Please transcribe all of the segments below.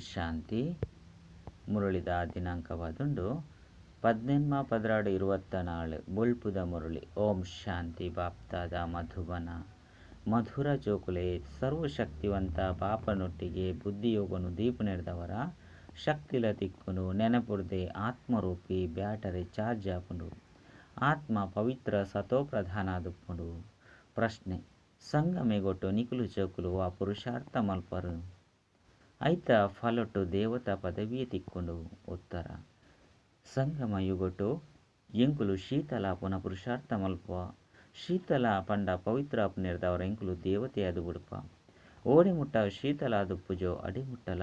ಶಾಂತಿ. ಮುರಳಿದ ದಿನಾಂಕವಾದುಂಡು ಪದ್ನೆನ್ಮ ಪದ್ರಾಡು ಇರುವತ್ತ ನಾಳು ಬುಲ್ಪುದ ಮುರುಳಿ. ಓಂ ಶಾಂತಿ ಬಾಪ್ತಾದ ಮಧುಬನ. ಮಧುರ ಜೋಕುಲೆ ಸರ್ವಶಕ್ತಿವಂತ ಬಾಪನೊಟ್ಟಿಗೆ ಬುದ್ಧಿಯೋಗನು ದೀಪ ನೆಡೆದವರ ಶಕ್ತಿಲ ತಿಕ್ಕುನು ನೆನಪುರ್ದೆ ಆತ್ಮರೂಪಿ ಬ್ಯಾಟರಿ ಚಾರ್ಜ್ ಆಪುಂಡು ಆತ್ಮ ಪವಿತ್ರ ಸತೋಪ್ರಧಾನಾದುಪ್ಪುಂಡು. ಪ್ರಶ್ನೆ ಸಂಗಮೆಗೊಟ್ಟು ನಿಕುಲು ಜೋಕುಲು ಆ ಪುರುಷಾರ್ಥ ಮಲ್ಪರು. ಐತ ಫಲೊಟ್ಟು ದೇವತಾ ಪದವಿಯೇ ತಿಕ್ಕೊಂಡು ಉತ್ತರ. ಸಂಗಮ ಯುಗೊಟ್ಟು ಎಂಕುಲು ಶೀತಲ ಪುನಃ ಪುರುಷಾರ್ಥ ಮಲ್ಪ ಶೀತಲ ಪಂಡ ಪವಿತ್ರ ಅಪ್ನಿರ್ದವರ ಎಂಕುಲು ದೇವತೆಯಾದು ಬಿಡುಪ. ಓಡಿ ಮುಟ್ಟ ಶೀತಲ ಪುಜೋ, ಅಡಿ ಮುಟ್ಟಲ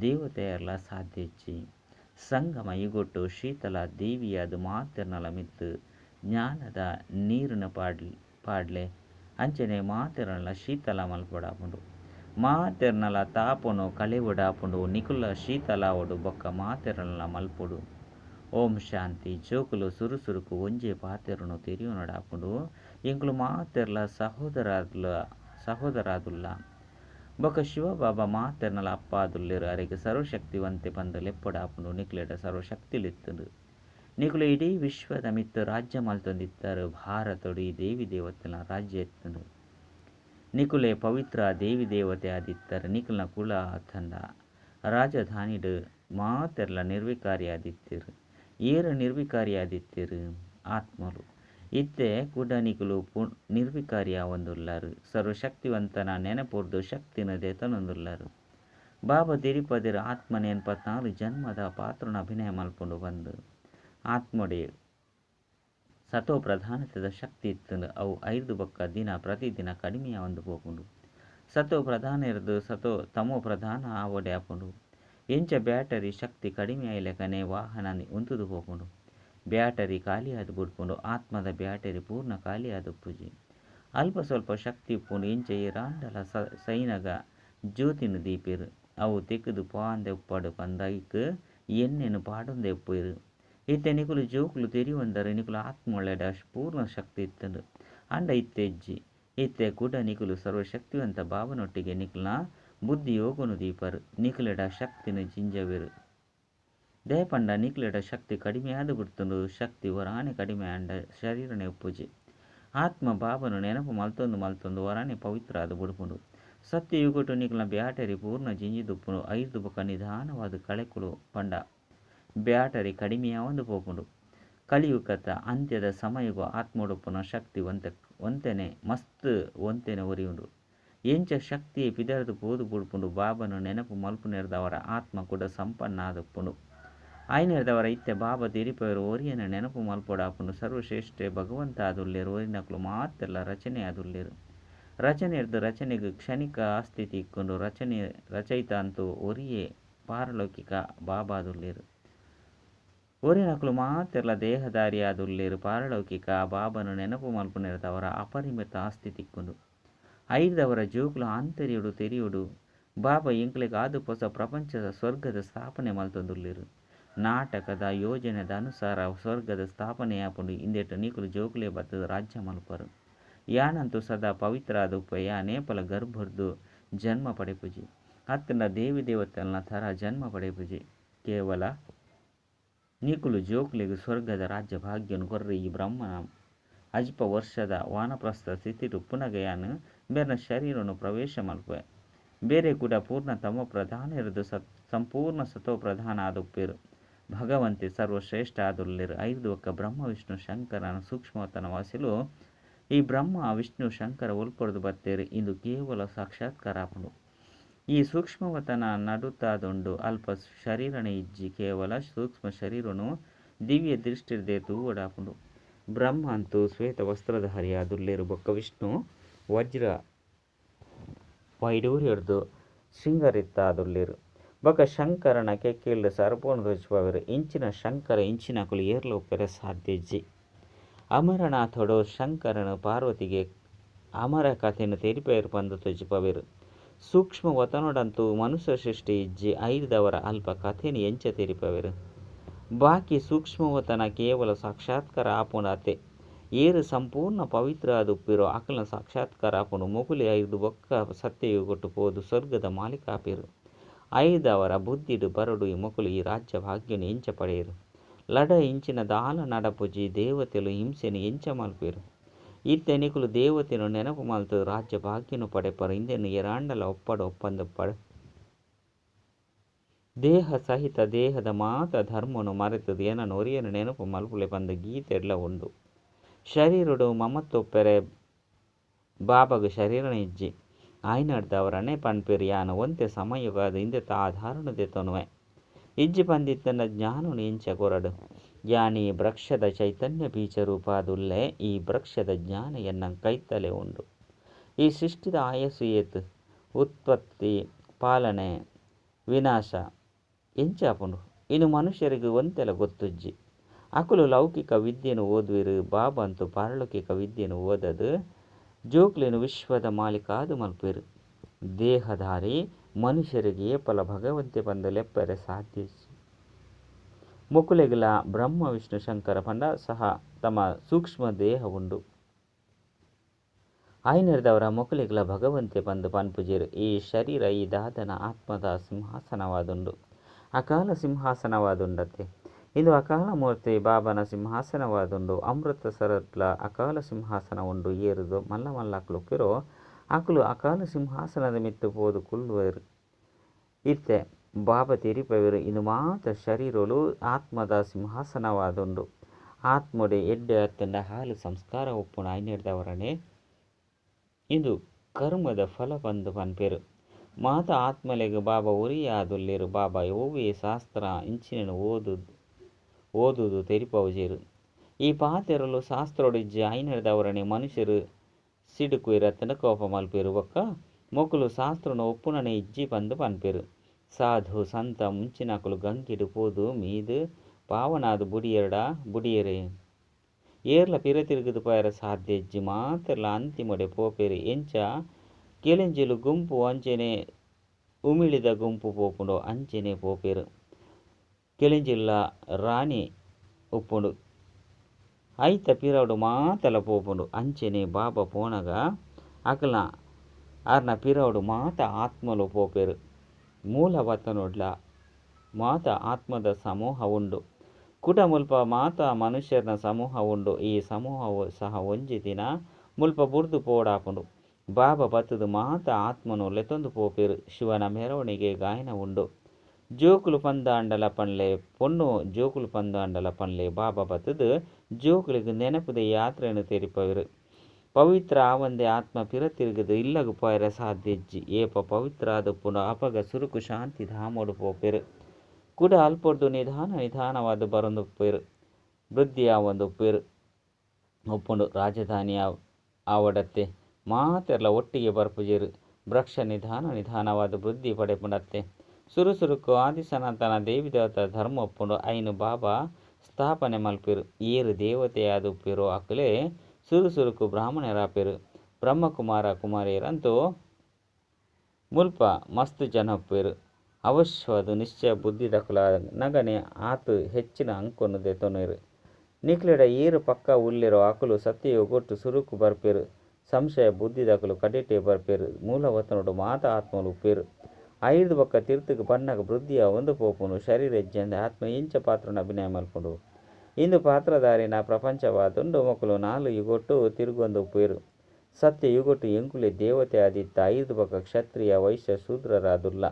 ದೇವತೆಯರ್ಲ ಸಾಧ್ಯ ಇಚ್ಚಿ ಸಂಗಮ ಯುಗೊಟ್ಟು ಶೀತಲ ದೇವಿಯಾದು ಮಾತೆರ್ನಲ ಮಿತ್ತು ಜ್ಞಾನದ ನೀರಿನ ಪಾಡ್ಲಿ, ಪಾಡ್ಲೆ. ಅಂಚನೆ ಮಾತೆರ್ನಲ ಶೀತಲ ಮಾತೆರ್ನಲ ತಾಪೊನು ಕಳೆವುಡಾಪುಂಡು ನಿಕುಲ ಶೀತಲ ಒಡು ಬೊಕ್ಕ ಮಾತೆರ್ನಲ ಮಲ್ಪುಡು. ಓಂ ಶಾಂತಿ ಜೋಕುಲು ಸುರುಸುರುಕು ಒಂಜೆ ಪಾತೆರನು ತೆರಿಯುನಡಾಪುಂಡು ಎಂಕುಲು ಮಾತೆರ್ಲ ಸಹೋದರಾದುಲ, ಸಹೋದರಾದುಲ್ಲ. ಬೊಕ ಶಿವಬಾಬಾ ಮಾತೆರ್ನಲ ಅಪ್ಪಾದುಲ್ಲೆರ್ ಅರೆಗೆ ಸರ್ವಶಕ್ತಿವಂತೆ ಪಂದ ಲೆಪ್ಪಡಾಪುಂಡು ನಿಕ್ಲೆಡ ಸರ್ವಶಕ್ತಿಲಿತ್ತುಂಡು. ನಿಕುಲು ಇಡೀ ವಿಶ್ವದ ಮಿತ್ತು ರಾಜ್ಯ ಮಲ್ತೊಂದಿತ್ತರು ಭಾರತಡು ಈ ದೇವಿ ದೇವತನ ರಾಜ್ಯ ಎತ್ತುಂಡು. ನಿಕುಲೆ ಪವಿತ್ರ ದೇವಿ ದೇವತೆ ಆದಿತ್ತರ ನಿಕುಲ್ನ ಕುಲ ತಂದ. ರಾಜಧಾನಿಡು ಮಾತೆರ್ಲ ನಿರ್ವಿಕಾರಿಯಾದಿತ್ತಿರು ಏರು ನಿರ್ವಿಕಾರಿಯಾದಿತ್ತಿರು ಆತ್ಮರು. ಇತ್ತೆ ಕುಡ ನಿಕುಲು ಪು ನಿರ್ವಿಕಾರಿಯ ಒಂದುಲ್ಲಾರು ಸರ್ವಶಕ್ತಿವಂತನ ನೆನಪುರ್ದು ಶಕ್ತಿನ ದೇತನೊಂದುಲ್ಲರು. ಬಾಬಾ ತಿರುಪದಿರ ಆತ್ಮ ಎನ್ಪತ್ನಾಲು ಜನ್ಮದ ಪಾತ್ರನ ಅಭಿನಯ ಮಲ್ಪುಂಡು ಬಂದು. ಆತ್ಮೊಡೆ ಸತೋ ಪ್ರಧಾನತೆದ ಶಕ್ತಿ ಇತ್ತು ಅವು ಐದು ಬೊಕ್ಕ ದಿನ ಪ್ರತಿದಿನ ಕಡಿಮೆಯ ಒಂದು ಪೋಪುಂಡು ಸತೋ ಪ್ರಧಾನ ಇರದು, ಸತೋ ತಮೋ ಪ್ರಧಾನ ಆವಡೆ ಆಪುಂಡು ಎಂಚ ಬ್ಯಾಟರಿ ಶಕ್ತಿ ಕಡಿಮೆ ಆಯ್ಲೆಕನೆ ವಾಹನ ಉಂತುದು ಹೋಗುಂಡು ಬ್ಯಾಟರಿ ಖಾಲಿಯಾದ ಬಿಡ್ಕೊಂಡು ಆತ್ಮದ ಬ್ಯಾಟರಿ ಪೂರ್ಣ ಖಾಲಿಯಾದ ಪೂಜೆ ಅಲ್ಪ ಸ್ವಲ್ಪ ಶಕ್ತಿ ಇಪ್ಪುಂಡು ಇಂಚ ಈ ರಾಂಡಲ ಸ, ಸೈನಗ ಜ್ಯೋತಿನ ದೀಪಿರು. ಅವು ತೆಗೆದು ಪಾಂದೆ ಉಪ್ಪಡು ಪಂದೈಕ್ ಎಣ್ಣೆನು ಪಾಡೊಂದೆ ಉಪ್ಪಿರು. ಇತ್ತೆ ನಿಕುಲು ಜೋಕುಲು ತೆರಿಯುವಂದರೆ ನಿಕುಲು ಆತ್ಮೊಳೆಡ ಪೂರ್ಣ ಶಕ್ತಿ ಇತ್ತಂದು. ಅಂಡ ಇತ್ತೆಜ್ಜಿ ಇತ್ತೆ ಕುಡ ನಿಕುಲು ಸರ್ವಶಕ್ತಿವಂತ ಭಾವನೊಟ್ಟಿಗೆ ನಿಕುಲ್ನ ಬುದ್ಧಿ ಯೋಗನು ದೀಪರು. ನಿಕುಲೆಡ ಶಕ್ತಿನ ಜಿಂಜವಿರು. ದೇಹಪಂಡ ನಿಕುಲೆಡ ಶಕ್ತಿ ಕಡಿಮೆ ಆದ ಬಿಡ್ತುಂಡು ಶಕ್ತಿ ವರಾನೆ ಕಡಿಮೆ ಅಂಡ ಶರೀರನೆ ಉಪ್ಪುಜಿ ಆತ್ಮ ಭಾವನು ನೆನಪು ಮಲ್ತೊಂದು ಮಲ್ತೊಂದು ವರಾನೆ ಪವಿತ್ರ ಆದ ಬಿಡ್ಪುಂಡು. ಸತ್ಯ ಯುಗಟು ನಿಕುಲ್ನ ಬ್ಯಾಟರಿ ಪೂರ್ಣ ಜಿಂಜಿದುಪ್ಪುನು ಐದು ಬೊಕ ನಿಧಾನವಾದ ಕಳೆಕುಳು ಪಂಡ. ಬ್ಯಾಟರಿ ಕಡಿಮೆಯಾವಂದು ಪೋಪುಂಡು ಕಲಿಯುಗತ ಅಂತ್ಯದ ಸಮಯಗೂ ಆತ್ಮೊಡುಪುನ ಶಕ್ತಿ ಒಂತ ಒಂತೆನೆ ಮಸ್ತ್ ಒಂತೆನೆ ಒರಿಯುಂಡು. ಎಂಚ ಶಕ್ತಿ ಪಿದರದು ಪೋದು ಬುಡ್ಪುಂಡು. ಬಾಬನು ನೆನಪು ಮಲ್ಪು ನೆರೆದವರ ಆತ್ಮ ಕೂಡ ಸಂಪನ್ನ ಆದಪ್ಪುಂಡು. ಆಯ್ನೆರೆದವರ ಇತ್ತೆ ಬಾಬ ತಿರಿಪವರು ಒರಿಯನ ನೆನಪು ಮಲ್ಪೊಡಾಪುಂಡು. ಸರ್ವಶ್ರೇಷ್ಠ ಭಗವಂತ ಆದುಲ್ಲೇರು ಒರಿನಕ್ಲು ಮಾತೆಲ್ಲ ರಚನೆ ಆದುಲ್ಲೇರು. ರಚನೆ ಇರ್ದು ರಚನೆಗೆ ಕ್ಷಣಿಕ ಆಸ್ಥಿತಿ ಇಕ್ಕೊಂಡು ರಚನೆ ರಚಯಿತ ಅಂತೂ ಒರಿಯೇ ಪಾರಲೌಕಿಕ ಬಾಬಾದುಲ್ಲೇರು ಊರಿನಕಲು ಮಾತೆರ್ಲ ದೇಹದಾರಿಯಾದುಲ್ಲೇರು ಪಾರಲೌಕಿಕ ಬಾಬನು ನೆನಪು ಮಲ್ಪು ಅವರ ಅಪರಿಮಿತ ಆಸ್ತಿ ತಿಕ್ಕುಂದು ಐದವರ ಜೋಕುಲು ಆಂತರ್ಯುಡು ತೆರೆಯುಡು ಬಾಬಾ ಇಂಕ್ಲಿಗೆ ಆದು ಹೊಸ ಪ್ರಪಂಚದ ಸ್ವರ್ಗದ ಸ್ಥಾಪನೆ ಮಲ್ತೊಂದುಲ್ಲಿರು ನಾಟಕದ ಯೋಜನೆದ ಅನುಸಾರ ಸ್ವರ್ಗದ ಸ್ಥಾಪನೆ ಆಪುಂಡು ಇಂದೆಟ್ಟು ನೀಕುಲು ಜೋಕುಲೆ ಬತ್ತದ ರಾಜ್ಯ ಮಲ್ಪರು ಯಾನಂತೂ ಸದಾ ಪವಿತ್ರ ಉಪಯ ನೇಪಲ ಗರ್ಭರ್ದು ಜನ್ಮ ಪಡೆಪುಜಿ. ಹತ್ತಿನ ದೇವಿ ದೇವತೆಲ್ನ ಥರ ಜನ್ಮ ಪಡೆಪುಜಿ. ಕೇವಲ ನೀಕುಲು ಜೋಕ್ಲಿಗೆ ಸ್ವರ್ಗದ ರಾಜ್ಯ ಭಾಗ್ಯನು ಕೊರ್ರೆ ಈ ಬ್ರಹ್ಮನ ಅಜ್ಪ ವರ್ಷದ ವಾನಪ್ರಸ್ಥ ಸ್ಥಿತಿಟು ಪುನಗಯಾನು ಬೇರೆ ಶರೀರನು ಪ್ರವೇಶ ಮಲ್ಪೆ ಬೇರೆ ಕೂಡ ಪೂರ್ಣ ತಮ ಪ್ರಧಾನ ಇರದು ಸತ್ ಸಂಪೂರ್ಣ ಸತೋ ಪ್ರಧಾನ ಆದುಪ್ಪೇರು ಭಗವಂತೆ ಸರ್ವಶ್ರೇಷ್ಠ ಆದುಲ್ಲಿರು ಐದು ಒಕ್ಕ ಬ್ರಹ್ಮ, ವಿಷ್ಣು, ಶಂಕರನ ಸೂಕ್ಷ್ಮತನ ವಾಸಿಲು ಈ ಬ್ರಹ್ಮ, ವಿಷ್ಣು, ಶಂಕರ ಉಲ್ಪಡೆದು ಬತ್ತೇರಿ. ಇಂದು ಕೇವಲ ಸಾಕ್ಷಾತ್ಕಾರ ಈ ಸೂಕ್ಷ್ಮವತನ ನಡುತ್ತಾದುಂಡು ಅಲ್ಪ ಶರೀರನ ಇಜ್ಜಿ ಕೇವಲ ಸೂಕ್ಷ್ಮ ಶರೀರನು ದಿವ್ಯ ದೃಷ್ಟಿರ್ದೆ ತೂವಡಾಪುಂಡು. ಬ್ರಹ್ಮ ಅಂತೂ ಶ್ವೇತ ವಸ್ತ್ರಧಾರಿಯ ದುರ್ಲೇರು ಬೊಕ್ಕ ವಿಷ್ಣು, ವಜ್ರ ವೈಡೂರ್ಯರ್ದು ಶೃಂಗರಿತ್ತ ದುರ್ಲೇರು ಬೊಕ್ಕ ಶಂಕರನ ಕೆಕ್ಕಿಲ್ದ ಸರ್ಪೋಣ ಧ್ವಜಪವರು ಇಂಚಿನ ಶಂಕರ, ಇಂಚಿನ ಕುಲಿ ಏರ್ಲ ಉಪ್ಪೆರ ಸಾಧ್ಯಜ್ಜಿ ಅಮರನಾಥೊಡು ಶಂಕರನು ಪಾರ್ವತಿಗೆ ಅಮರ ಕಥೆಯನ್ನು ತೆರಿಪೇರು ಬಂದು ತ್ವಜಿಪವೆರು ಸೂಕ್ಷ್ಮ ವತನೊಡಂತೂ ಮನುಷ್ಯ ಸೃಷ್ಟಿ ಇಜ್ಜಿ ಐದವರ ಅಲ್ಪ ಕಥೆನಿ ಎಂಚ ತೆರಿಪವೆರು. ಬಾಕಿ ಸೂಕ್ಷ್ಮವತನ ಕೇವಲ ಸಾಕ್ಷಾತ್ಕಾರ ಆಪುಂಡಾತೆ ಏರು ಸಂಪೂರ್ಣ ಪವಿತ್ರ ಅದುಪ್ಪಿರೋ ಅಕಲ ಸಾಕ್ಷಾತ್ಕಾರ ಆಪುನು ಮುಗುಲಿ ಐದು ಬೊಕ್ಕ ಸತ್ಯಯು ಕೊಟ್ಟು ಪೋದು ಸ್ವರ್ಗದ ಮಾಲೀಕ ಆಪಿರು ಐದವರ ಬುದ್ಧಿಡು ಬರಡು ಈ ಮಗುಲು ಈ ರಾಜ್ಯ ಭಾಗ್ಯನು ಎಂಚ ಪಡೆಯರು. ಲಡ ಇಂಚಿನ ದಾಲ ನಡಪುಜಿ ದೇವತೆಲು ಹಿಂಸೆನು ಎಂಚ ಮಲ್ಪೇರು. ಇತ್ತೆನಿಕುಲು ದೇವತೆನು ನೆನಪು ಮಲ್ತು ರಾಜ್ಯ ಭಾಗ್ಯನು ಪಡೆಪರು ಇಂದೆನು ಎರಾಂಡಲ ಒಪ್ಪಡ ಒಪ್ಪಂದ ಪಡ. ದೇಹ ಸಹಿತ ದೇಹದ ಮಾತ ಧರ್ಮನು ಮರೆತದು. ಏನನು ಒರಿಯನು ನೆನಪು ಮಲ್ಪುಲೆ ಬಂದ ಗೀತೆ ಎಲ್ಲ ಉಂಡು. ಶರೀರಡು ಮಮತ್ತೊಪ್ಪೆರೆ ಬಾಬಗ ಶರೀರನ ಇಜ್ಜಿ ಆಯ್ನಡ್ದವರನೆ ಪನ್ಪೆರು ಯಾನ ಒಂತೆ ಸಮಯುಗಾದ ಹಿಂದೆ ತಾ ತನುವೆ. ತೊನುವೆ ಇಜ್ಜಿ ಪಂದಿತ್ತನ ಜ್ಞಾನನು ಇಂಚ ಕೊರಡು. ಯಾನಿ ವೃಕ್ಷದ ಚೈತನ್ಯ ಬೀಜರೂಪಾದುಲ್ಲೆ ಈ ವೃಕ್ಷದ ಜ್ಞಾನ ಕೈತಲೆ ಉಂಡು. ಈ ಸೃಷ್ಟಿದ ಆಯಸ್ಸು ಏತ್? ಉತ್ಪತ್ತಿ, ಪಾಲನೆ, ವಿನಾಶ. ಎಂಚಾಪುಂಡು? ಇನ್ನು ಮನುಷ್ಯರಿಗೆ ಒಂತೆಲ ಗೊತ್ತುಜ್ಜಿ. ಅಕುಲು ಲೌಕಿಕ ವಿದ್ಯೆನು ಓದುವಿರು, ಬಾಬಂತು ಪಾರಲೌಕಿಕ ವಿದ್ಯೆನು ಓದದು, ಜೋಕ್ಲಿನ ವಿಶ್ವದ ಮಾಲೀಕಾದು ಮಲ್ಪಿರು. ದೇಹಧಾರಿ ಮನುಷ್ಯರಿಗೆ ಏಪಲ ಭಗವಂತೆ ಬಂದ ಲೆಪ್ಪರೆ ಸಾಧ್ಯ ಮೊಕುಲೆಗಲ ಬ್ರಹ್ಮ, ವಿಷ್ಣು, ಶಂಕರ, ಪಂಡ ಸಹ ತಮ್ಮ ಸೂಕ್ಷ್ಮ ದೇಹ ಉಂಡು ಆಯ್ನೆರೆದವರ ಮೊಕುಲೆಗಳ ಭಗವಂತೆ ಬಂದು ಪನ್ಪುಜೇರು ಈ ಶರೀರ, ಈ ದಾದನ ಆತ್ಮದ ಸಿಂಹಾಸನವಾದುಂಡು ಅಕಾಲ ಸಿಂಹಾಸನವಾದುಂಡತೆ ಇದು ಅಕಾಲ ಮೂರ್ತಿ ಬಾಬನ ಸಿಂಹಾಸನವಾದುಂಡು ಅಮೃತ ಸರತ್ಲ ಅಕಾಲ ಸಿಂಹಾಸನ ಉಂಡು ಏರುದು ಮಲ್ಲ ಮಲ್ಲಕ್ಲುಕ್ಕಿರೋ ಆಕಲು ಅಕುಲು ಅಕಾಲ ಸಿಂಹಾಸನದ ಮಿತ್ತು ಪೋದು ಕುಲ್ಲುವರು ಇತ್ತೆ. ಬಾಬ ತೆರಿಪವಿರು. ಇನ್ನು ಮಾತ್ರ ಶರೀರಲು ಆತ್ಮದ ಸಿಂಹಾಸನವಾದುಂಡು ಆತ್ಮಡೆ ಎಡ್ಡೆ ಅತ್ತಂಡ ಹಾಲು ಸಂಸ್ಕಾರ ಒಪ್ಪುಣ ಐನೆಡ್ದವರನೆ ಇದು ಕರ್ಮದ ಫಲ ಬಂದು ಪನ್ಪೇರು. ಮಾತ ಆತ್ಮಲೆಗೆ ಬಾಬಾ ಉರಿಯಾದುಲ್ಲಿರು. ಬಾಬಾ ಓವೇ ಶಾಸ್ತ್ರ ಇಂಚಿನ ಓದು, ಓದುದು ತೆರಿಪವುಜೇರು ಈ ಪಾತೆರಲು ಶಾಸ್ತ್ರೊಡಿಜ್ಜಿ ಐನಡದವರನೆ ಮನುಷ್ಯರು ಸಿಡುಕು ಇರತ್ತನ ಕೋಪ ಮಲ್ಪೇರು. ಒಕ್ಕ ಮೊಕುಲು ಶಾಸ್ತ್ರನ ಒಪ್ಪುನನೆ ಇಜ್ಜಿ ಬಂದು ಪನ್ಪೇರು. ಸಾಧು ಸಂತ ಮುಂಚಿನಕುಲು ಗಂಗಿಡು ಪೋದು ಮೀದು ಪಾವನಾದು ಬುಡಿಯರಡ ಬುಡಿಯರೆ. ಏರ್ಲ ಪಾಯರೆ ಪಯರ ಸಾಧ್ಯ ಇಜ್ಜಿ ಮಾತೆರ್ಲ ಅಂತಿಮೊಡೆ ಪೋಪೇರು. ಎಂಚ ಕೆಲೆಂಜಿಲು ಗುಂಪು ಅಂಚೆನೆ ಉಮಿಳಿದ ಗುಂಪು ಪೋಪುಂಡು ಅಂಚೆನೆ ಪೋಪೇರು. ಕೆಲೆಂಜಿಲ್ಲ ರಾಣಿ ಉಪ್ಪುಂಡು ಐತ ಪಿರವಡು ಮಾತಲ ಪೋಪುಂಡು ಅಂಚೆನೆ ಬಾಬಾ ಪೋನಗ ಅಕಲ್ನ ಆರ್ನ ಪಿರವಡು ಮಾತ ಆತ್ಮಲು ಪೋಪೇರು. ಮೂಲ ನೋಡ್ಲ? ಮಾತ ಆತ್ಮದ ಸಮೂಹ ಉಂಡು. ಕುಟ ಮುಲ್ಪ ಮಾತ ಮನುಷ್ಯರನ ಸಮೂಹ ಉಂಡು. ಈ ಸಮೂಹವು ಸಹ ಒಂಜಿ ದಿನ ಮುಲ್ಪ ಬುರ್ದು ಪೋಡಾಪುಂಡು. ಬಾಬಾ ಬತ್ತದು ಮಾತ ಆತ್ಮನು ಲೆತೊಂದು ಪೋಪಿರು. ಶಿವನ ಮೆರವಣಿಗೆ ಗಾಯನ ಉಂಡು. ಜೋಕುಲು ಪಂದಾಂಡಲ ಪನ್ಲೆ ಪೊನ್ನು ಜೋಕುಲು ಪಂದಾಂಡಲ ಪನ್ಲೆ ಬಾಬಾ ಬತ್ತದು ಜೋಕುಲಿಗೆ ನೆನಪುದ ಯಾತ್ರೆಯನ್ನು ತೆರಿಪವರು. ಪವಿತ್ರ ಆವಂದೆ ಆತ್ಮ ಪಿರ ತಿರುಗದು ಇಲ್ಲಗು ಪಾಯರ ಸಾಧ್ಯಜ್ಜಿ. ಏಪ ಪವಿತ್ರ ಆದ ಪುನಃ ಅಪಗ ಸುರುಕು ಶಾಂತಿ ಧಾಮೋಡು ಪೋಪೆರು. ಕುಡ ಅಲ್ಪೊಡ್ದು ನಿಧಾನ ನಿಧಾನವಾದ ಬರೊಂದು ಪೇರು ವೃದ್ಧಿಯ ಒಂದು ಪೇರು ಒಪ್ಪುಂಡು ರಾಜಧಾನಿಯ ಆವಡತ್ತೆ ಮಾತೆರ್ಲ ಒಟ್ಟಿಗೆ ಬರ್ಪುಜೇರು. ಭ್ರಕ್ಷ ನಿಧಾನ ನಿಧಾನವಾದ ವೃದ್ಧಿ ಪಡೆಪುಂಡತ್ತೆ ಸುರುಸುರುಕು ಆದಿಸನಾತನ ದೇವಿದೇವತ ಧರ್ಮ ಒಪ್ಪುಂಡು, ಐನು ಬಾಬಾ ಸ್ಥಾಪನೆ ಮಲ್ಪಿರು. ಏರು ದೇವತೆಯಾದ ಉಪ್ಪಿರು ಅಕಲೆ ಸುರುಸುರುಕು ಬ್ರಾಹ್ಮಣರಾಪೇರು ಬ್ರಹ್ಮಕುಮಾರ ಕುಮಾರಿಯರಂತೂ ಮುಲ್ಪ ಮಸ್ತ್ ಜನ ಉಪ್ಪೇರು ಅವಶ್ಯವಾದ ನಿಶ್ಚಯ ಬುದ್ಧಿ ದಕಲ ನಗನೆ ಆತು ಹೆಚ್ಚಿನ ಅಂಕನ್ನು ದೆತೊನರು ನಿಕ್ಲೆಡ ಏರು ಪಕ್ಕ ಉಳ್ಳಿರೋ ಆಕುಲು ಸತ್ಯಯು ಸುರುಕು ಬರ್ಪೇರು. ಸಂಶಯ ಬುದ್ಧಿ ದಕಲು ಕಡಿಟೆ ಬರ್ಪೇರು. ಮೂಲವತನೋಡು ಮಾತ ಆತ್ಮಲು ಉಪ್ಪೇರು ಐದು ಬಕ್ಕ ತೀರ್ಥಕ್ಕೆ ಬಣ್ಣಗ ವೃದ್ಧಿಯ ಒಂದು ಪೋಪುನು ಶರೀರ ಹೆಜ್ಜೆಂದ ಆತ್ಮ ಇಂಚ ಪಾತ್ರನ ಅಭಿನಯ ಮಲ್ಪುಂಡು. ಇಂದು ಪಾತ್ರಧಾರಿನ ಪ್ರಪಂಚವಾದುಂಡು ಮಕ್ಕಳು ನಾಲು ಯುಗೊಟ್ಟು ತಿರುಗೊಂದು ಪೇರು. ಸತ್ಯ ಯುಗೊಟ್ಟು ಎಂಕುಲೆ ದೇವತೆ ಆದಿತ್ತ ಐದು ಬಕ ಕ್ಷತ್ರಿಯ ವೈಶ್ಯ ಶೂದ್ರರಾದುಲ್ಲ.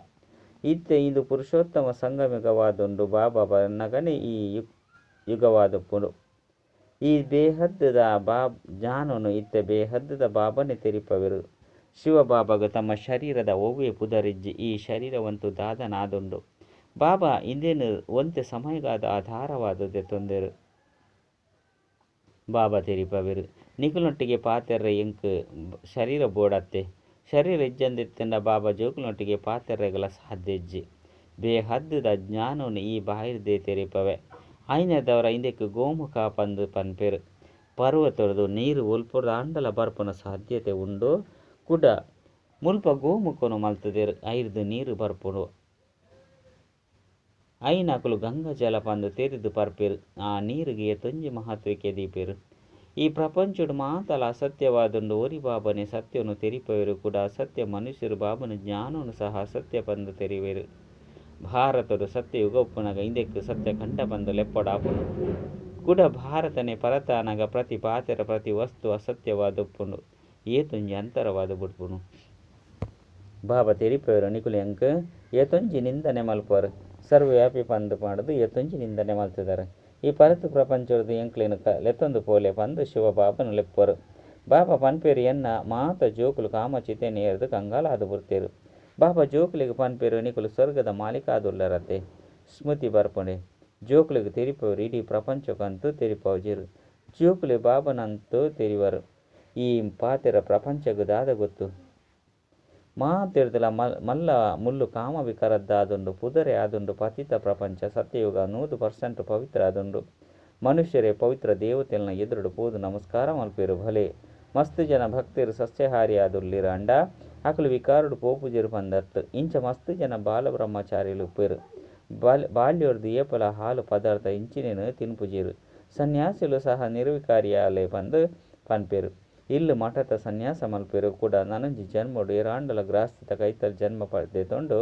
ಇತ್ತೆ ಇಂದು ಪುರುಷೋತ್ತಮ ಸಂಗಮಿಗವಾದುಂಡು ಬಾಬಾ ಬನ್ನಗನೆ ಈ ಯುಗವಾದ ಪುರು ಈ ಬೇಹದ್ದದ ಬಾ ಜಾನನು ಇತ್ತೆ ಬೇಹದ್ದದ ಬಾಬನೆ ತೆರಿಪವೆರು. ಶಿವಬಾಬಾಗ ತಮ್ಮ ಶರೀರದ ಒವ್ವೆ ಪುದರಿಜ್ಜಿ ಈ ಶರೀರವಂತೂ ದಾದನಾದುಂಡು. ಬಾಬಾ ಇಂದೇನು ಒಂತೆ ಸಮಯಗಾದ ಆಧಾರವಾದದೆ ತೊಂದರು. ಬಾಬಾ ತೆರಿಪವೆರು ನಿಕುಲೊಟ್ಟಿಗೆ ಪಾತೆರ್ರೆ ಎಂಕ್ ಶರೀರ ಬೋಡತ್ತೆ. ಶರೀರ ಇಜ್ಜಂದಿತ್ತಂಡ ಬಾಬಾ ಜೋಕುಲೊಟ್ಟಿಗೆ ಪಾತೆರ್ರೆಗಲ ಸಾಧ್ಯಜ್ಜಿ ಬೇಹದ್ದದ ಜ್ಞಾನವನ್ನು ಈ ಬಾಹಿರ್ದೆ ತೆರಿಪವೆ. ಐನದವರ ಇಂದಕ್ಕೆ ಗೋಮುಖ ಪಂದು ಪನ್ಪೆರು. ಪರ್ವತೊಡೆದು ನೀರು ಉಲ್ಪುರದ ಅಂಡಲ ಬರ್ಪನ ಸಾಧ್ಯತೆ ಉಂಡು. ಕುಡ ಮುಲ್ಪ ಗೋಮುಖನು ಮಲ್ತದೇರು. ಐರ್ದು ನೀರು ಬರ್ಪುಡು. ಐನಕುಲು ಗಂಗಾ ಜಲಪಂದು ತೆರೆದು ಪರ್ಪೇರು ಆ ನೀರಿಗೆ ತೊಂಜಿ ಮಹತ್ವಕ್ಕೆ ದೀಪಿರು. ಈ ಪ್ರಪಂಚಡು ಮಾತಲ ಅಸತ್ಯವಾದುಂಡು ಓರಿ ಬಾಬನೆ ಸತ್ಯವನ್ನು ತೆರಿಪವರು ಕೂಡ ಅಸತ್ಯ ಮನುಷ್ಯರು ಬಾಬನ ಜ್ಞಾನವನ್ನು ಸಹ ಅಸತ್ಯ ಪಂದು ಭಾರತದ ಭಾರತಡು ಸತ್ಯಯುಗ ಉಪ್ಪುನಗ ಇಂದೆಕ್ಕು ಸತ್ಯ ಕಂಡ ಬಂದು ಲೆಪ್ಪಡಾಪುಂಡು ಕೂಡ ಭಾರತನೆ ಪರತಾನಗ ಪ್ರತಿ ಪಾತ್ರ ಪ್ರತಿ ವಸ್ತು ಅಸತ್ಯವಾದ ಉಪ್ಪುಂಡು ಏತೊಂಜಿ ಅಂತರವಾದ ಬುಡ್ಪುನು. ಬಾಬಾ ತೆರಿಪೇರು ನಿಕುಲು ಎಂಕ್ ಏತೊಂಜಿ ನಿಂದನೆ ಮಲ್ಪರು. ಸರ್ವವ್ಯಾಪಿ ಪಂದು ಪಾಡದು ಎತ್ತೊಂಜಿ ನಿಂದನೆ ಮಲ್ತಿದ್ದಾರೆ. ಈ ಪರತು ಪ್ರಪಂಚದ ಎಂಕ್ಲಿನ ಲೆತ್ತೊಂದು ಪೋಲೆ ಪಂದು ಶಿವ ಬಾಬನು ಲೆಪ್ಪರು ಬಾಬಾ ಪನ್ಪೇರು ಎನ್ನ ಮಾತ ಜೋಕುಲು ಕಾಮ ಚಿತೆ ಕಂಗಾಲ ಅದು ಬುರ್ತೇರು. ಬಾಬಾ ಜೋಕುಲಿಗೆ ಪನ್ಪೇರು ನಿಕುಲು ಸ್ವರ್ಗದ ಮಾಲೀಕಾದುಲ್ಲರತೆ. ಸ್ಮೃತಿ ಬರ್ಪಣೆ. ಜೋಕುಲಿಗೆ ತೆರಿಪವರು ಇಡೀ ಪ್ರಪಂಚಕ್ಕಂತೂ ತೆರಿಪವಜಿರು ಜೋಕುಲಿ ಬಾಬನಂತೂ ತೆರಿವರು. ಈ ಪಾತೆರ ಪ್ರಪಂಚಗುದಾದ ಗೊತ್ತು ಮಾತಿರ್ದಲ ಮಲ್, ಮಲ್ಲ ಮುಲ್ಲು ಕಾಮ ವಿಕರದ್ದಾದುಂಡು ಪುದರೆ ಆದುಂಡು, ಪತಿತ ಪ್ರಪಂಚ ಸತ್ಯಯುಗ ನೂರು ಪರ್ಸೆಂಟ್ ಪವಿತ್ರ ಆದುಂಡು ಮನುಷ್ಯರೇ ಪವಿತ್ರ ದೇವತೆಲ್ನ ಎದುರುಡು ಪೂದು ನಮಸ್ಕಾರ ಮಲ್ಪಿರು ಭಲೆ. ಮಸ್ತ್ ಜನ ಭಕ್ತಿರು ಸಸ್ಯಹಾರಿ ಅದುಲ್ಲಿರ ಅಂಡ, ಅಕಲು ವಿಕಾರುಡು ಪೋಪುಜಿರು ಪಂದತ್ತು ಇಂಚ ಮಸ್ತ್ ಜನ ಬಾಲ ಬ್ರಹ್ಮಚಾರಿಲು ಉಪ್ಪೇರು ಬಾಲ್, ಬಾಲ್ಯೋರ್ದು ಏಪಲ ಹಾಲು ಪದಾರ್ಥ ಇಂಚಿನೇನು ತಿನ್ಪುಜಿರು. ಸನ್ಯಾಸಿಲು ಸಹ ನಿರ್ವಿಕಾರಿಯಾಲೆ ಬಂದು ಪನ್ಪೇರು. ಇಲ್ಲು ಮಠದ ಸನ್ಯಾಸ ಮಲ್ಪೇರು ಕೂಡ ನನಂಜಿ ಜನ್ಮಡು ಏರಾಂಡಲ ಗ್ರಾಸ್ತಿತ ಕೈತಲ್ ಜನ್ಮ ಪಡೆದೊಂಡು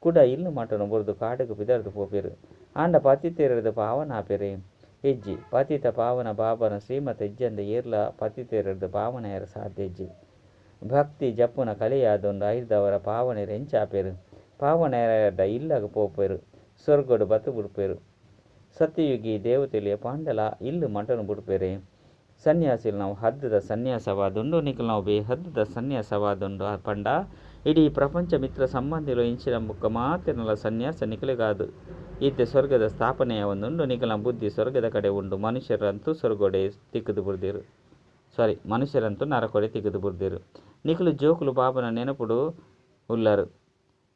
ಕೂಡ ಇಲ್ಲು ಮಠನು ಬುರ್ದು ಕಾಡುಗು ಬಿದರ್ದು ಪೋಪೇರು. ಆಂಡ ಪತಿತೇರದು ಪಾವನ ಆಪೆರೆ. ಹೆಜ್ಜಿ, ಪತಿತ ಪಾವನ ಬಾಬನ ಶ್ರೀಮತ ಹೆಜ್ಜಂದ ಏರ್ಲ ಪತಿತೇರದು ಪಾವನ ಯಾರ ಸಾಧ್ಯ ಭಕ್ತಿ ಜಪ್ಪುನ ಕಲೆಯಾದೊಂದು ಐದವರ ಪಾವನೆ ರೆಂಚಾಪೇರು ಪಾವನ ಯಾರ ಇಲ್ಲಗ ಪೋಪೇರು. ಸ್ವರ್ಗಡು ಬತ್ತು ಬಿಡ್ಪೇರು. ಸತ್ಯಯುಗಿ ದೇವತೆಲಿಯ ಪಾಂಡಲ ಇಲ್ಲು ಮಠನು ಬಿಡ್ಪೇರೆ. ಸನ್ಯಾಸಿಲು ನಾವು ಹದ್ದದ ಸನ್ಯಾಸವಾದುಂಡು, ನಿಖಲ್ ನಾವು ಬೇ ಹದ್ದದ ಸನ್ಯಾಸವಾದುಂಡು ಪಂಡ. ಇಡೀ ಪ್ರಪಂಚ ಮಿತ್ರ ಸಂಬಂಧಿಲು ಇಂಚಿನ ಮುಖ ಮಾತಿನಲ್ಲ ಸನ್ಯಾಸ ನಿಖಲಿಗಾದು. ಈತೆ ಸ್ವರ್ಗದ ಸ್ಥಾಪನೆಯ ಒಂದುಂಡು, ನಿಖಲ ಬುದ್ಧಿ ಸ್ವರ್ಗದ ಕಡೆ ಉಂಡು. ಮನುಷ್ಯರಂತೂ ಸ್ವರ್ಗೊಡೆ ತಿಕ್ಕದು ಬುರ್ದಿರು. ಸಾರಿ ಮನುಷ್ಯರಂತೂ ನರಕೊಡೆ ತಿಕ್ಕದು ಬುರ್ದಿರು. ನಿಖಲು ಜೋಕುಲು ಬಾಬನ ನೆನಪುಡು ಉಲ್ಲರು.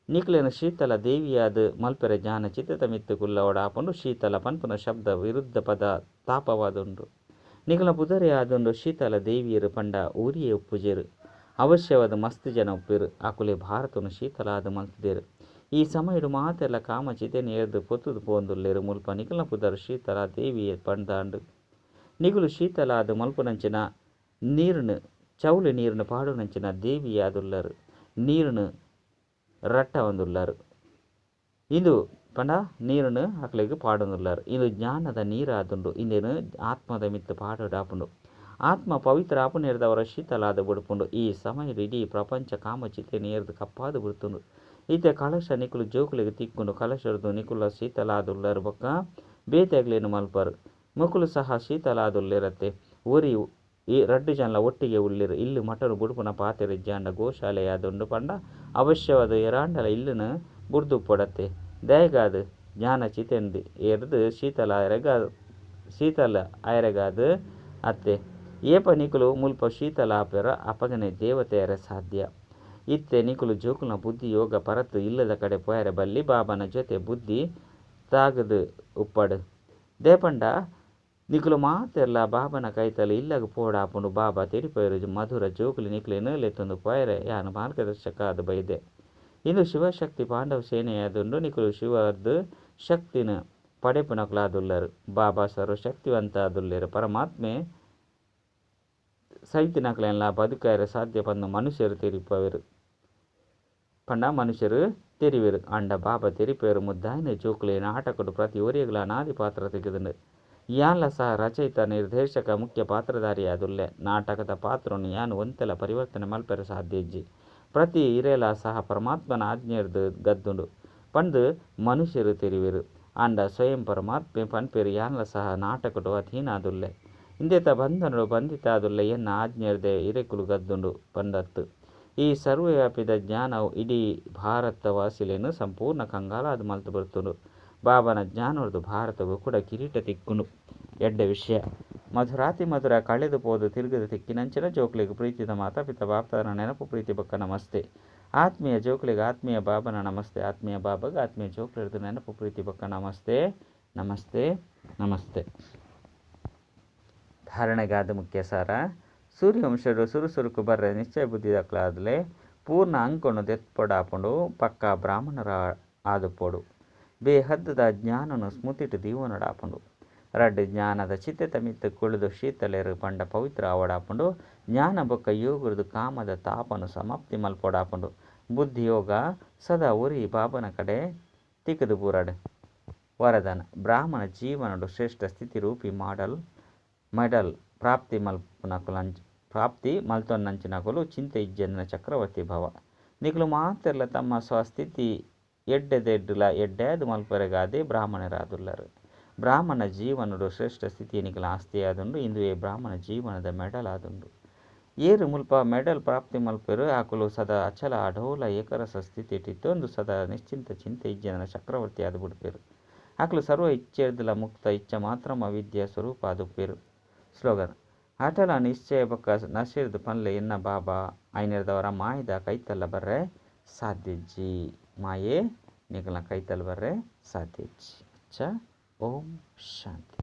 ನಿಖಲಿನ ಶೀತಲ ದೇವಿಯಾದ ಮಲ್ಪೆರ ಜ್ಞಾನ ಚಿತ್ತದ ಮಿತ್ತು ಕುಲ್ಲ ಒಡಾಪುಂಡು, ಶೀತಲ ಪನ್ಪುನ ಶಬ್ದ ವಿರುದ್ಧ ಪದ ತಾಪವಾದುಂಡು. ನಿಖಲ ಪುದರೆ ಆದೊಂದು ಶೀತಲ ದೇವಿಯರು ಪಂಡ ಊರಿಯೇ ಉಪ್ಪುಜೇರು. ಅವಶ್ಯವಾದ ಮಸ್ತ್ ಜನ ಆಕುಲೆ ಭಾರತನು ಶೀತಲ ಆದ ಮಲ್ತಿದೇರು. ಈ ಸಮಯಡು ಮಾತೆಲ್ಲ ಕಾಮ ಚಿತೆನೆ ಎರ್ದು ಪೊತ್ತುದು ಪೋಂದುಲ್ಲೇರು. ಮುಲ್ಪ ನಿಖಲ ಪುದರು ಶೀತಲ ದೇವಿಯ ಪಂಡಾಂಡು ನಿಗುಲು ಶೀತಲ ಆದ ಮಲ್ಪುನಂಚಿನ ನೀರುನು ಚೌಲು ನೀರನ್ನು ಪಾಡುನಂಚಿನ ದೇವಿಯಾದುಲ್ಲರು. ನೀರನ್ನು ರಟ್ಟ ಒಂದುಲ್ಲರು ಇದು ಪಂಡ, ನೀರನ್ನು ಅಕ್ಲೆಗ್ ಪಾಡೊಂದುಲ್ಲಾರ್ ಇದು ಜ್ಞಾನದ ನೀರಾದುಂಡು ಇಂದೇನು ಆತ್ಮದ ಮಿತ್ತು ಪಾಡಾಪುಂಡು ಆತ್ಮ ಪವಿತ್ರ ಆಪುನೇರ್ದವರ ಶೀತಲಾದ ಬುಡುಪುಂಡು. ಈ ಸಮಯದ ಇಡೀ ಪ್ರಪಂಚ ಕಾಮಚಿತೆ ನೀರದ ಕಪ್ಪಾದ ಬಿಡ್ತುಂಡು. ಈತೆ ಕಲಶ ನಿಕುಲು ಜೋಕುಲಿಗೆ ತಿಕ್ಕುಂಡು, ಕಲಶರ್ದು ನಿಕುಲ ಶೀತಲಾದುಲ್ಲರ ಬೊಕ್ಕ ಬೇತೆಗ್ಲೇನು ಮಲ್ಪರು. ಮುಕುಲು ಸಹ ಶೀತಲಾದುಲ್ಲಿರತ್ತೆ ಊರಿ ಈ ರಡ್ಡು ಜನಲ ಒಟ್ಟಿಗೆ ಉಳ್ಳಿರು. ಇಲ್ಲಿ ಮಟರು ಬುಡುಪುನ ಪಾತ್ರೆ ಜಾಂಡ ಗೋಶಾಲೆಯಾದುಂಡು ಪಂಡ. ಅವಶ್ಯವಾದ ಎರಾಂಡಲ ಇಲ್ಲಿನ ಬುಡ್ದು ಪೊಡತ್ತೆ ದಯಗಾದು ಜ್ಞಾನ ಚಿತೆಂದು ಎರ್ದು ಶೀತಲ ಎರಗ ಶೀತಲ ಐರಗಾದು ಅತ್ತೆ. ಏಪ ನಿಕುಲು ಮುಲ್ಪ ಶೀತಲ ಆಪೆರ ಅಪಗನೆ ದೇವತೆಯರ ಸಾಧ್ಯ. ಇತ್ತೆ ನಿಕುಲು ಜೋಕುಲ್ನ ಬುದ್ಧಿ ಯೋಗ ಪರತ್ತು ಇಲ್ಲದ ಕಡೆ ಪೋಯರ ಬಲ್ಲಿ ಬಾಬನ ಜೊತೆ ಬುದ್ಧಿ ತಾಗದು ಉಪ್ಪಡು. ದೇಪಂಡ, ನಿಕುಲು ಮಾತೆಲ್ಲ ಬಾಬನ ಕೈತಲು ಇಲ್ಲಗ ಪೋಡ ಪೋಡಾಪುಂಡು ಬಾಬಾ ತಿಡಿಪೋಯರು ಮಧುರ ಜೋಕುಲಿ ನಿಕುಲು ಲೆತ್ತೊಂದು ಪೋಯರೆ ಯಾನು ಮಾರ್ಗದರ್ಶಕ ಅದು ಬೈದೆ. ಇಂದು ಶಿವಶಕ್ತಿ ಪಾಂಡವ ಸೇನೆಯಾದುಂಡು ನಿಕುಲು ಶಿವರ್ದು ಶಕ್ತಿನ ಪಡೆಪುನಕುಲಾದುಲ್ಲರು ಬಾಬಾ ಸರ್ವ ಶಕ್ತಿವಂತ ಆದುಲ್ಲೇರು ಪರಮಾತ್ಮೆ ಸೈತಿನಕಲೆಲ್ಲ ಬದುಕಾಯರ ಸಾಧ್ಯ ಪಂದು ಮನುಷ್ಯರು ತೆರಿಪವರು. ಪಂಡ ಮನುಷ್ಯರು ತೆರಿವೆರು. ಅಂಡ ಬಾಬಾ ತೆರಿಪೇರು ಮುದ್ದಾಯಿನ ಜೋಕುಲೆ ನಾಟಕಡು ಪ್ರತಿ ಒರಿಯಗಳ ಅನಾದಿ ಪಾತ್ರ ತೆಗೆದುಂಡು. ಯಾನ್ಲ ಸಹ ರಚಯಿತ ನಿರ್ದೇಶಕ ಮುಖ್ಯ ಪಾತ್ರಧಾರಿಯಾದುಲ್ಲೆ. ನಾಟಕದ ಪಾತ್ರವನ್ನು ಯಾನು ಒಂತೆಲ ಪರಿವರ್ತನೆ ಮಲ್ಪೆರೆ ಸಾಧ್ಯ ಇಜ್ಜಿ. ಪ್ರತಿ ಇರೆಲ ಸಹ ಪರಮಾತ್ಮನ ಆಜ್ಞೆರ್ದು ಗದ್ದುಂಡು. ಪಂದು ಮನುಷ್ಯರು ತೆರಿವೆರು. ಆಂಡ ಸ್ವಯಂ ಪರಮಾತ್ಮೆ ಪನ್ಪೇರು ಯಾನ್ಲ ಸಹ ನಾಟಕಡು ಅಧೀನಾದುಲ್ಲೆ. ಇಂದೆತ ಬಂಧನಡು ಬಂಧಿತಾದುಲ್ಲೆ ಎನ್ನ ಆಜ್ಞೆರ್ದೆ ಇರೆಕುಲು ಗದ್ದುಂಡು ಪಂದತ್ತು. ಈ ಸರ್ವವ್ಯಾಪಿದ ಜ್ಞಾನವು ಇಡೀ ಭಾರತ ವಾಸಿಲೇನು ಸಂಪೂರ್ಣ ಕಂಗಾಲಾದ ಮಲ್ತು ಬರ್ತುಂಡು. ಬಾಬನ ಜ್ಞಾನವರ್ದು ಭಾರತವು ಕೂಡ ಕಿರೀಟ ತಿಕ್ಕುಂಡು ಎಡ್ಡ ವಿಷಯ. ಮಧುರಾತಿ ಮಧುರ ಕಳೆದು ಪೋದು ತಿರುಗದ ತಿಕ್ಕಿನಂಚಿನ ಜೋಕ್ಲಿಗೆ ಪ್ರೀತಿದ ಮಾತಾಪಿತ ಬಾಪ್ತನ ನೆನಪು ಪ್ರೀತಿ ಬಕ್ಕ ನಮಸ್ತೆ. ಆತ್ಮೀಯ ಜೋಕ್ಲಿಗೆ ಆತ್ಮೀಯ ಬಾಬನ ನಮಸ್ತೆ. ಆತ್ಮೀಯ ಬಾಬಾಗ ಆತ್ಮೀಯ ಜೋಕುಲಿರ್ದು ನೆನಪು ಪ್ರೀತಿ ಬಕ್ಕ ನಮಸ್ತೆ. ನಮಸ್ತೆ. ನಮಸ್ತೆ. ಧಾರಣೆಗಾದ ಮುಖ್ಯ ಸಾರ. ಸೂರ್ಯವಂಶರು ಸುರುಸುರುಕು ಬರ್ರೆ ನಿಶ್ಚಯ ಬುದ್ಧಿ ದಾಖಲಾದಲೆ ಪೂರ್ಣ ಅಂಕನು ದೆತ್ಪೊಡಾಪುಂಡು ಪಕ್ಕ ಬ್ರಾಹ್ಮಣರ ಆದುಪೋಡು ಬೇಹದ್ದದ ಜ್ಞಾನನು ಸ್ಮೃತಿಟ್ಟು ದೀವನಡಾಪುಂಡು ರಡ್ಡು ಜ್ಞಾನದ ಚಿತ್ತೆ ಮಿತ್ತು ಕುಳಿದು ಶೀತಲೆರು ಪಂಡ ಪವಿತ್ರ ಅವಡಾಪುಂಡು. ಜ್ಞಾನ ಬೊಕ್ಕ ಯೋಗುರ್ದು ಕಾಮದ ತಾಪನು ಸಮಾಪ್ತಿ ಮಲ್ಪೊಡಾಪುಂಡು. ಬುದ್ಧಿಯೋಗ ಸದಾ ಉರಿ ಬಾಬನ ಕಡೆ ತಿಕ್ಕದು ಪೂರಡ್ ವರದನ ಬ್ರಾಹ್ಮಣ ಜೀವನಡು ಶ್ರೇಷ್ಠ ಸ್ಥಿತಿ ರೂಪಿ ಮಾಡಲ್ ಮೆಡಲ್ ಪ್ರಾಪ್ತಿ ಮಲ್ಪುನಕುಲಂಚ್ ಪ್ರಾಪ್ತಿ ಮಲ್ತೊನ್ನಂಚಿನಕುಲು ಚಿಂತೆ ಇಜ್ಜನ ಚಕ್ರವರ್ತಿ ಭವ. ನಿಕುಲು ಮಾತ್ರಲ್ಲ ತಮ್ಮ ಸ್ವಸ್ಥಿತಿ ಎಡ್ಡೆದೆಡ್ಡುಲ ಎಡ್ಡೆದು ಮಲ್ಪರೆಗಾದೆ ಬ್ರಾಹ್ಮಣರಾದುಲ್ಲರು. ಬ್ರಾಹ್ಮಣ ಜೀವನಡು ಶ್ರೇಷ್ಠ ನಿಕಲ ಆಸ್ತಿಯಾದುಂಡು ಇಂದು ಈ ಬ್ರಾಹ್ಮಣ ಜೀವನದ ಮೆಡಲ್ ಆದುಂಡು. ಏರು ಮುಲ್ಪ ಮೆಡಲ್ ಪ್ರಾಪ್ತಿ ಮಲ್ಪೆರು, ಆಕುಲು ಸದಾ ಅಚಲ ಅಢೋಲ ಏಕರಸ ಸ್ಥಿತಿ ಇಟ್ಟಿತ್ತೊಂದು ಸದಾ ನಿಶ್ಚಿಂತ ಚಿಂತೆ ಇಜ್ಜನ ಚಕ್ರವರ್ತಿ ಆದ ಬಿಡುಪೇರು. ಆಕಲು ಸರ್ವ ಇಚ್ಛೆರ್ದಲ ಮುಕ್ತ ಇಚ್ಛ ಮಾತ್ರ ವಿದ್ಯಾ ಸ್ವರೂಪ ಆದುಪ್ಪೇರು ಸ್ಲೋಗನ್ ಅಟಲ ನಿಶ್ಚಯ ಬಕ್ಕ ನಶೀರ್ದು ಪನ್ಲೆ ಎನ್ನ ಬಾಬಾ, ಐನೆರ್ದವರ ಮಾಯದ ಕೈತಲ್ಲ ಬರ್ರೆ ಸಾಧ್ಯಜ್ಜಿ. ಮಾಯೆ ನಿಗಲ ಕೈತಲ್ ಬರ್ರೆ ಸಾಧ್ಯಜ್ಜಿ. ಅಚ್ಚ. ಓಂ ಶಾಂತಿ